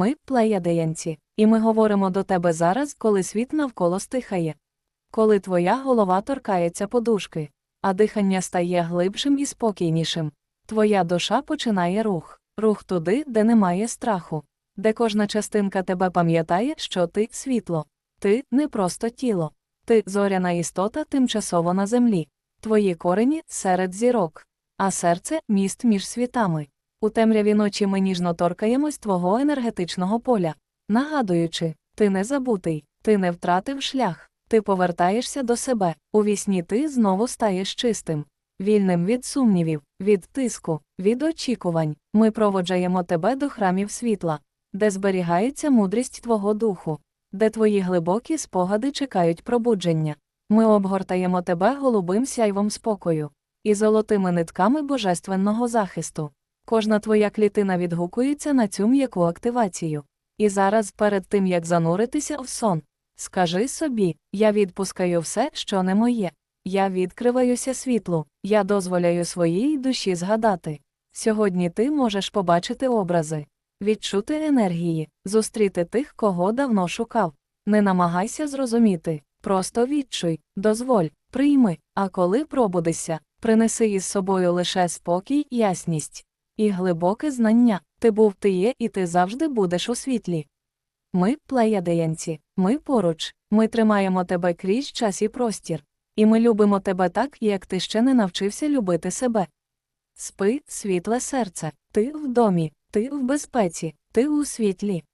Ми плеядеянці, і ми говоримо до тебе зараз, коли світ навколо стихає. Коли твоя голова торкається подушки, а дихання стає глибшим і спокійнішим. Твоя душа починає рух, рух туди, де немає страху, де кожна частинка тебе пам'ятає, що ти світло, ти не просто тіло, ти зоряна істота тимчасово на землі, твої корені серед зірок, а серце міст між світами. У темряві ночі ми ніжно торкаємось твого енергетичного поля, нагадуючи, ти не забутий, ти не втратив шлях, ти повертаєшся до себе, у вісні ти знову стаєш чистим, вільним від сумнівів, від тиску, від очікувань. Ми проводжаємо тебе до храмів світла, де зберігається мудрість твого духу, де твої глибокі спогади чекають пробудження. Ми обгортаємо тебе голубим сяйвом спокою і золотими нитками божественного захисту. Кожна твоя клітина відгукується на цю м'яку активацію. І зараз, перед тим як зануритися в сон, скажи собі: я відпускаю все, що не моє. Я відкриваюся світлу, я дозволяю своїй душі згадати. Сьогодні ти можеш побачити образи, відчути енергії, зустріти тих, кого давно шукав. Не намагайся зрозуміти, просто відчуй, дозволь, прийми, а коли пробудешся, принеси із собою лише спокій, ясність і глибоке знання. Ти був ти є, і ти завжди будеш у світлі. Ми плеядеянці, ми поруч, ми тримаємо тебе крізь час і простір, і ми любимо тебе так, як ти ще не навчився любити себе. Спи, світле серце, ти в домі, ти в безпеці, ти у світлі.